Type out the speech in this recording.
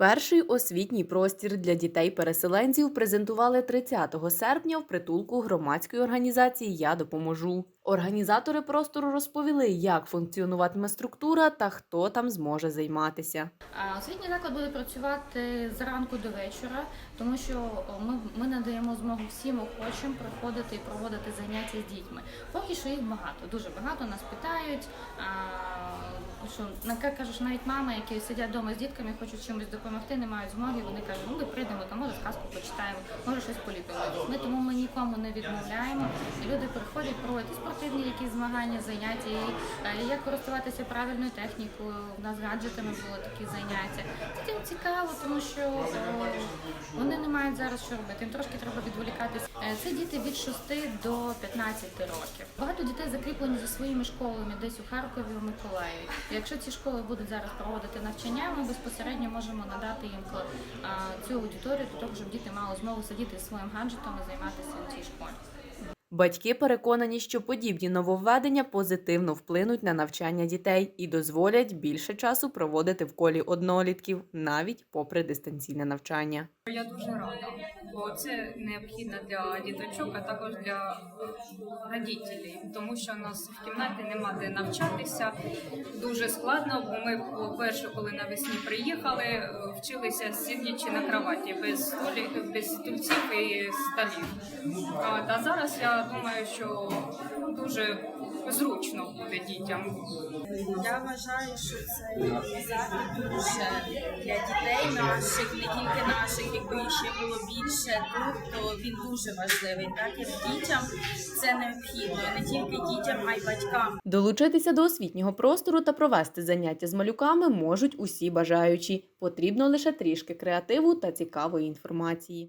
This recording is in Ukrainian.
Перший освітній простір для дітей-переселенців презентували 30 серпня в притулку громадської організації Я допоможу. Організатори простору розповіли, як функціонуватиме структура та хто там зможе займатися. Освітній заклад буде працювати зранку до вечора, тому що ми, ми надаємо змогу всім охочим приходити і проводити заняття з дітьми. Поки що їх багато, дуже багато нас питають. Що на кажеш, навіть мами, які сидять вдома з дітками, хочуть чимось допомогти, не мають змоги. Вони кажуть, ну ми прийдемо, там може сказку почитаємо, може щось поліпимо. Ми тому ми нікому не відмовляємо. І люди приходять проводять спортивні якісь змагання, заняття, і, е, як користуватися правильною технікою. У нас гаджетами було такі заняття. Це цікаво, тому що е, мають зараз що робити. Їм трошки треба відволікатися. Е, Це діти від 6 до 15 років. Багато дітей закріплені за своїми школами десь у Харкові, у Миколаєві. Якщо ці школи будуть зараз проводити навчання, ми безпосередньо можемо надати їм цю аудиторію для того, щоб діти мали змогу сидіти своїм гаджетом і займатися у цій школі. Батьки переконані, що подібні нововведення позитивно вплинуть на навчання дітей і дозволять більше часу проводити в колі однолітків, навіть попри дистанційне навчання. Я дуже рада, бо це необхідно для діточок, а також для родителів, тому що у нас в кімнаті нема де навчатися. Дуже складно, бо ми перше, коли навесні приїхали, вчилися сидячи на кроваті без столів, без стульців і столів. А зараз я думаю, що дуже зручно буде дітям. Я вважаю, що цей захід дуже для дітей наших, не тільки наших, якби ще було більше тут, то він дуже важливий. Так як дітям це необхідно, не тільки дітям, а й батькам. Долучитися до освітнього простору та провести заняття з малюками можуть усі бажаючі. Потрібно лише трішки креативу та цікавої інформації.